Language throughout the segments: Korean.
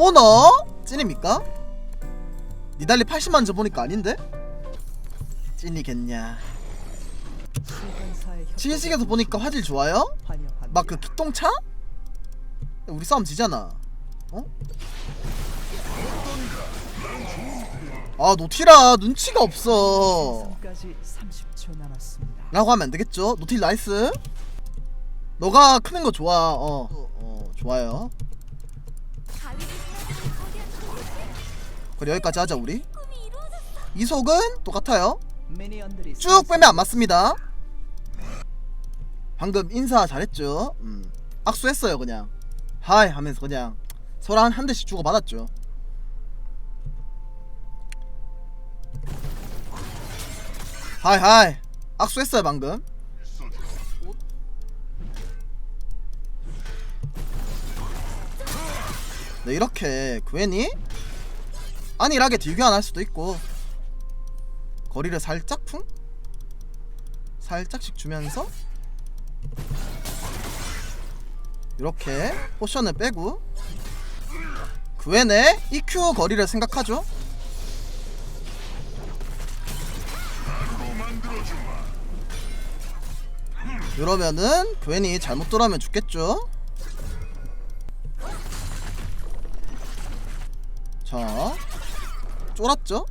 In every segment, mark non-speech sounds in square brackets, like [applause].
오너? 찐입니까? 니달리 80만 점 보니까 아닌데? 찐이겠냐 치킨식에서 보니까 화질 좋아요? 막 그 기똥차? 우리 싸움 지잖아 어? 아 노티라 눈치가 없어 까지 30초 남았습니다. 라고 하면 안 되겠죠? 노틸 나이스. 너가 크는 거 좋아. 어, 어 좋아요. 그래 여기까지 하자 우리. 이속은 똑같아요. 쭉 빼면 안 맞습니다. 방금 인사 잘했죠. 음. 악수했어요 그냥. 하이 하면서 그냥 서로 한, 한 대씩 주고 받았죠. 하이 하이 악수했어요 방금. 네 이렇게 괜히 안일하게 딜교환 할 수도 있고. 거리를 살짝 풍? 살짝씩 주면서. 이렇게 포션을 빼고. 그 외에 EQ 거리를 생각하죠. 이러면은 괜히 잘못 돌아면 죽겠죠. 자 쫄았죠.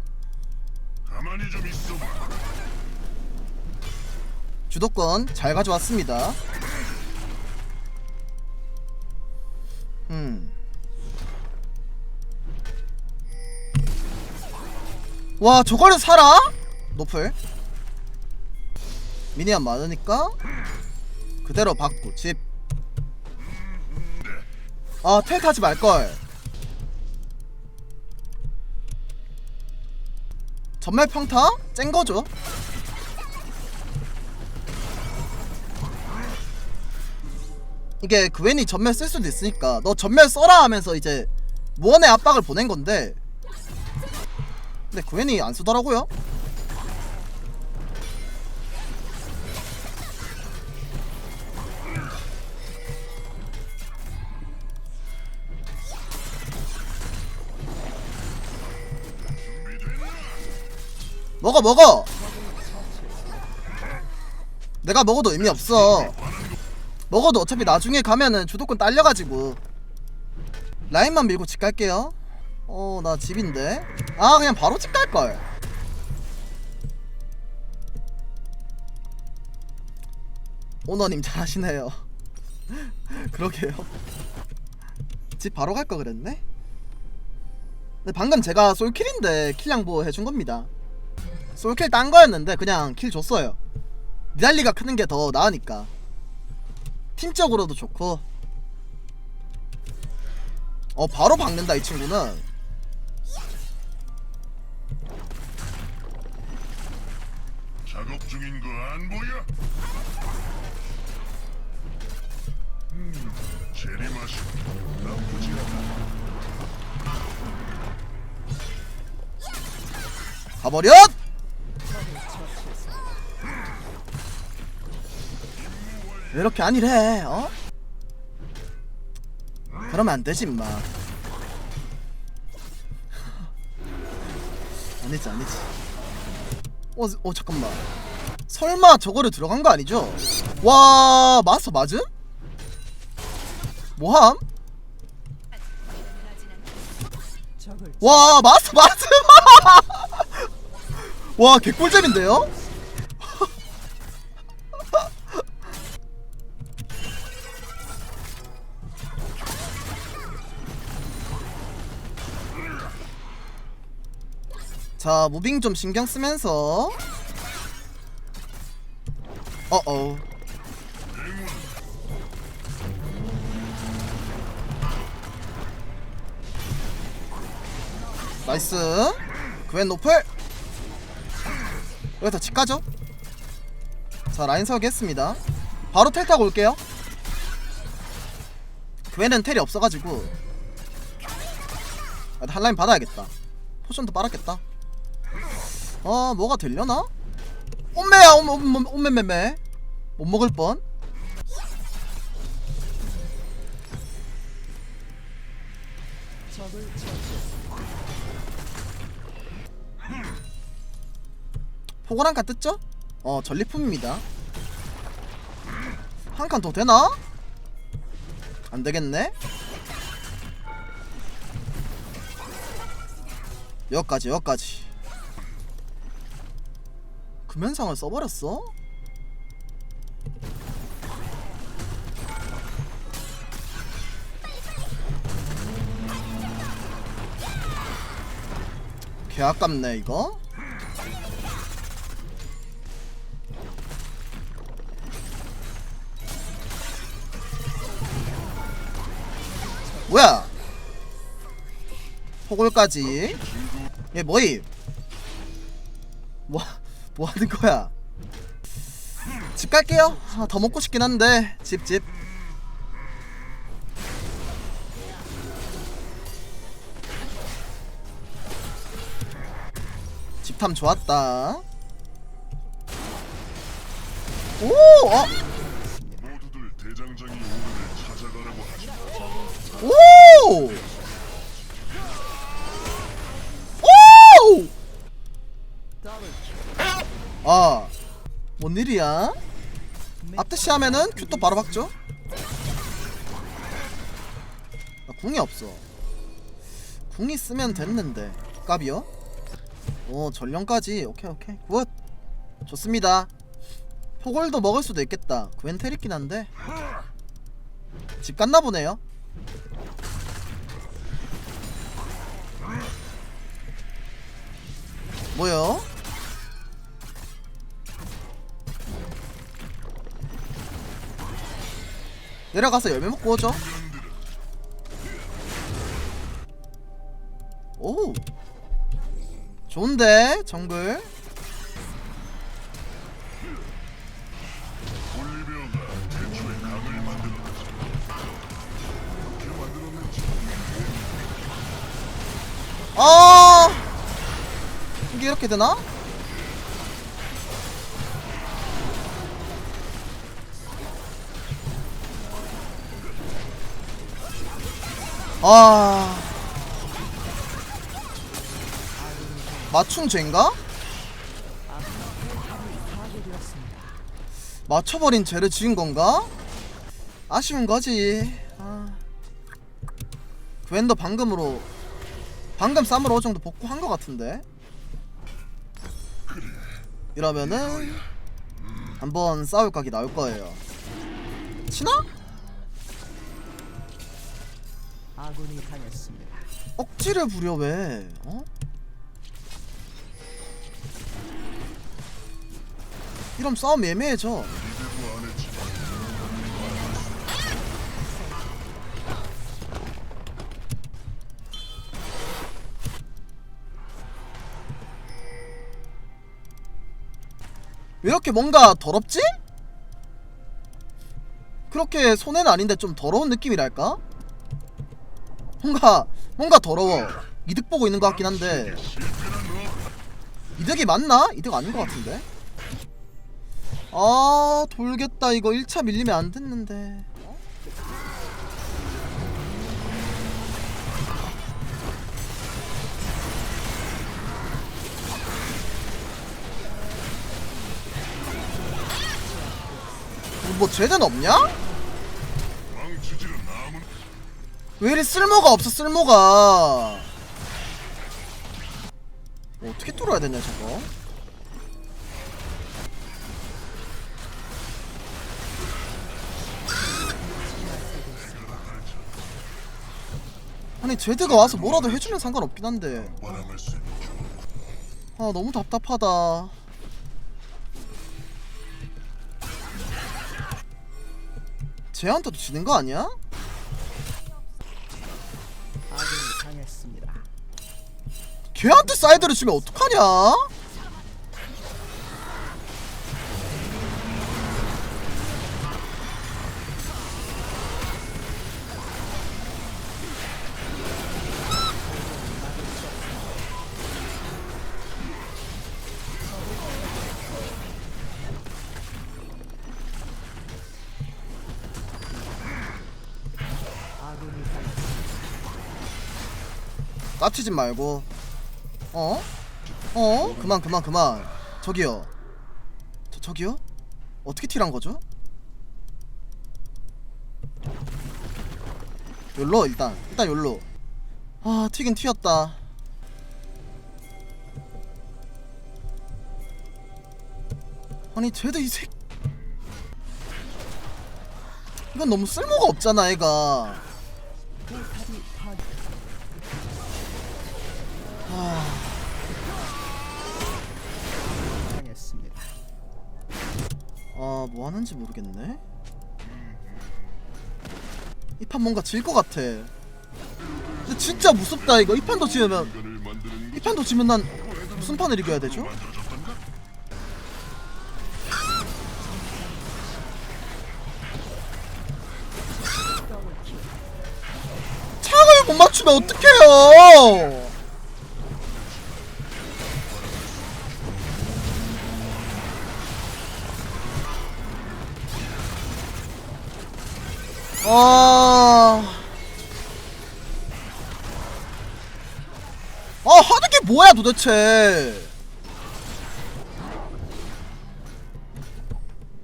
주도권 잘 가져왔습니다. 음. 와, 저거를 살아? 노플. 미니언 많으니까 그대로 받고 집. 아, 텔 타지 말걸. 전멸 평타? 쨍 거죠? 이게 그웬이 전멸 쓸 수도 있으니까 너 전멸 써라 하면서 이제 무언의 압박을 보낸 건데 근데 그웬이 안 쓰더라고요 먹어 먹어! 내가 먹어도 의미 없어. 먹어도 어차피 나중에 가면은 주도권 딸려가지고. 라인만 밀고 집 갈게요. 어 나 집인데? 아 그냥 바로 집 갈걸. 오너님 잘하시네요. [laughs] 그러게요. 집 바로 갈 거 그랬네? 근데 방금 제가 솔킬인데 킬 양보 해준 겁니다 솔킬 딴 거였는데 그냥 킬 줬어요. 니달리가 크는 게 더 나으니까. 팀적으로도 좋고. 어 바로 박는다 이 친구는. 작업 중인 거 안 보여? 음, 제리 맛이 나쁘지 않아. 가버렸 왜 이렇게 안일해 어? 그러면 안 되지 임마 아니지 아니지 어, 어 잠깐만 설마 저거를 들어간 거 아니죠? 와 마스터 맞음? 뭐함? 와 마스터 맞음 [laughs] 와 개꿀잼인데요? 자 무빙 좀 신경 쓰면서. 어어. 나이스. 그웬 노플. 여기서 집 가죠? 자 라인 서기했습니다. 바로 텔 타고 올게요. 그웬은 텔이 없어가지고. 아, 한 라인 받아야겠다. 포션도 빨았겠다 어 뭐가 되려나? 엄매야 엄매 엄매 엄매매매 못 먹을 뻔 한칸 뜯죠? 어 전리품입니다 한 칸 더 되나? 안 되겠네 여기까지 여기까지 금연상을 써버렸어? 개 아깝네 이거? 뭐야? 포골까지? 얘 뭐임? 뭐, 뭐 하는 거야 집 갈게요 아, 더 먹고 싶긴 한데 집 집 집탐 좋았다 오! 어? 오! 아, 뭔 일이야? 앞대시 하면은 큐또 바로 박죠? 나 궁이 없어. 궁이 쓰면 됐는데. 깝이요? 오, 전령까지. 오케이, 오케이. 굿. 좋습니다. 포골도 먹을 수도 있겠다. 그웬 테리긴 한데. 집 갔나 보네요. 뭐요? 내려가서 열매 먹고 오죠. 오, 좋은데 정글. 아, 이게 이렇게 되나? 아, 맞춘 죄인가? 맞춰버린 죄를 지은 건가? 아쉬운 거지. 아. 그웬더 방금으로 방금 쌈으로 어느 정도 복구한 것 같은데. 이러면은 한번 싸울 각이 나올 거예요. 치나? 아군이 당했습니다. 억지를 부려 왜? 어? 이러면 싸움 애매해져. 왜 이렇게 뭔가 더럽지? 그렇게 손해는 아닌데 좀 더러운 느낌이랄까? 뭔가 뭔가 더러워 이득 보고 있는 것 같긴 한데 이득이 맞나? 이득 아닌 것 같은데 아 돌겠다 이거 1차 밀리면 안 됐는데 어? 뭐 죄는 없냐? 왜 이리 쓸모가 없어 쓸모가 뭐 어떻게 뚫어야 되냐 저거 아니 제드가 와서 뭐라도 해주면 상관없긴 한데. 아 너무 답답하다 쟤한테도 지는 거 아니야? 걔한테 사이드를 주면 어떡하냐? 까치지 말고 어? 어? 그만 그만 그만 저기요 저, 저기요? 어떻게 튀란 거죠? 열로 일단 일단 열로 아 튀긴 튀었다 아니 쟤도 이 새... 이건 너무 쓸모가 없잖아 애가. 아... 아, 뭐 하는지 모르겠네. 이 판 뭔가 질 것 같아. 근데 진짜 무섭다 이거. 이 판도 지으면 이 판도 지면 난 무슨 판을 이겨야 되죠? 창을 못 맞추면 어떡해요? 아... 아 하는 게 뭐야 도대체?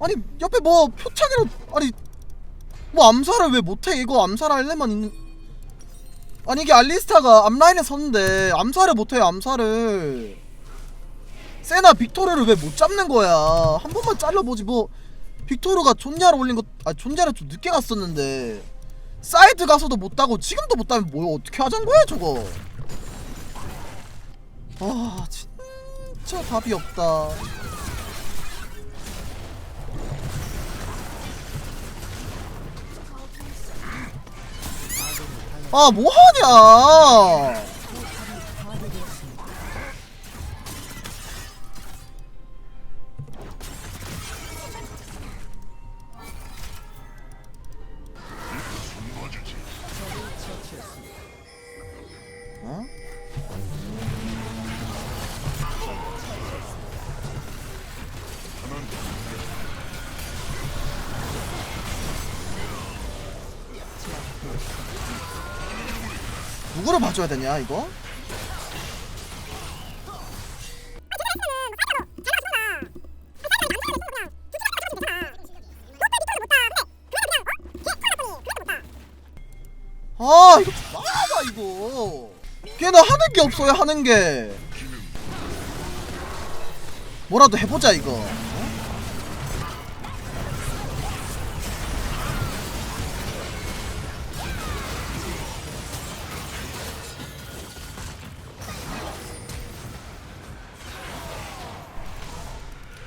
아니 옆에 뭐 표창이로 아니 뭐 암살을 왜 못해? 이거 암살할래만 있는 아니 이게 알리스타가 앞라인에 섰는데 암살을 못해요 암살을. 세나 빅토르를 왜 못 잡는 거야? 한 번만 잘라보지 뭐 빅토르가 존냐를 올린 것 아 존냐를 좀 늦게 갔었는데 사이드 가서도 못 따고 지금도 못 따면 뭐 어떻게 하자는 거야 저거? 아 진짜 답이 없다. 아 뭐하냐 누구를 봐줘야 되냐 이거? 아 이거 뭐야 이거? 걔는 하는 게 없어요 하는 게. 뭐라도 해보자 이거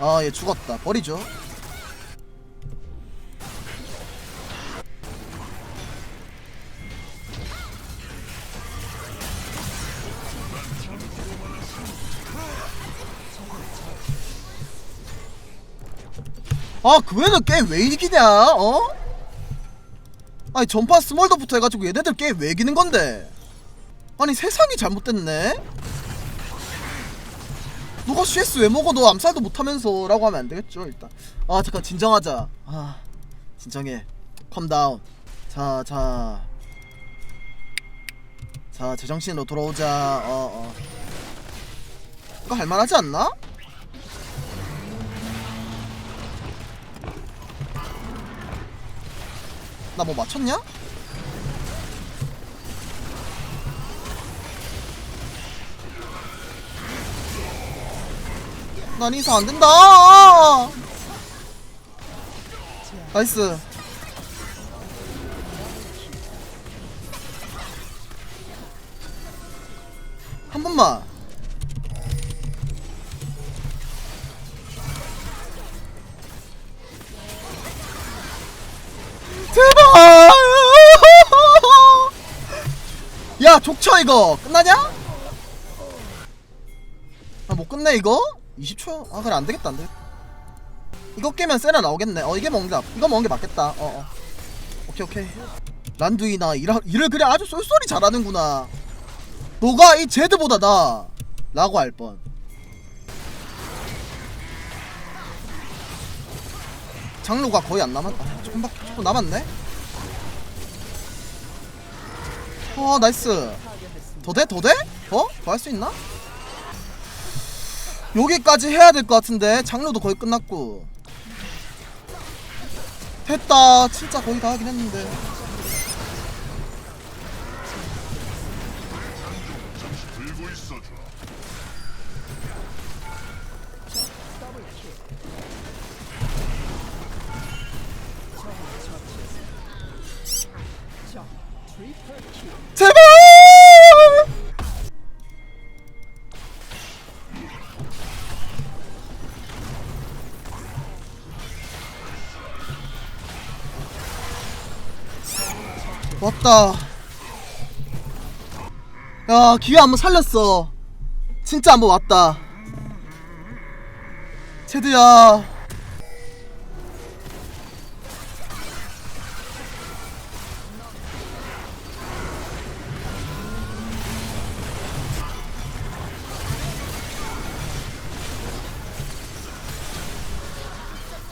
아 얘 죽었다 버리죠 아, 그 애는 게임 왜 이기냐? 어? 아니 전판 스몰더부터 해가지고 얘네들 게임 왜 이기는 건데? 아니 세상이 잘못됐네? 누가 CS 왜 먹어? 너 암살도 못하면서 라고 하면 안 되겠죠 일단. 아 잠깐 진정하자. 아 진정해. 컴다운 자자. 자 제정신으로 돌아오자. 어어. 이거 할만하지 않나? 나 뭐 맞췄냐? 난 이사 안 된다. 나이스. 한 번만. 제발. 야 족쳐 이거 끝나냐? 아 못 끝내 이거? 20초? 아 그래 안되겠다 안되겠다 이거 깨면 세나 나오겠네 어 이게 먹는다 이거 먹는 게 맞겠다 어어 오케이 오케이 란두이나 일하, 일을 그래 아주 쏠쏠히 잘하는구나 너가 이 제드보다 나 라고 할뻔 장로가 거의 안 남았다 조금밖에 조금 남았네 어 나이스. 더 돼? 더 돼? 더? 더 할 수 있나? 여기까지 해야 될 것 같은데 장르도 거의 끝났고. 됐다. 진짜 거의 다 하긴 했는데. 제발 왔다. 야 기회 한번 살렸어. 진짜 한번 왔다. 제드야.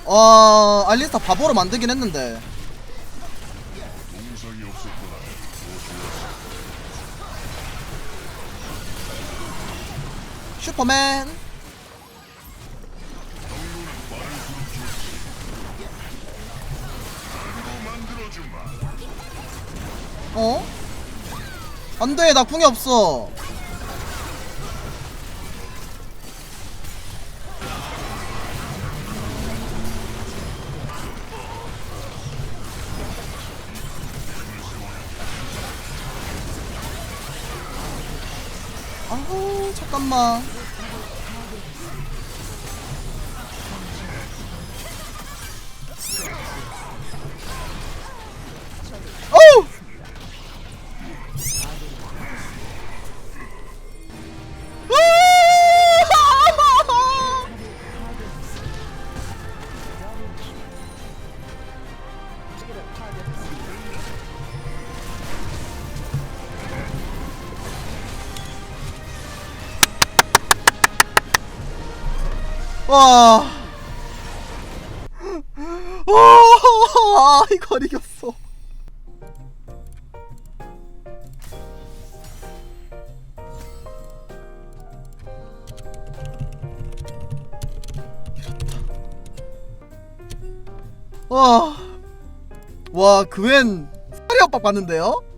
어 알리스타 바보로 만들긴 했는데 슈퍼맨. 어? 안돼 나 궁이 없어 잠깐만 와. 와, 이걸 이겼어. 와. 와, 그웬 사리 오빠 봤는데요?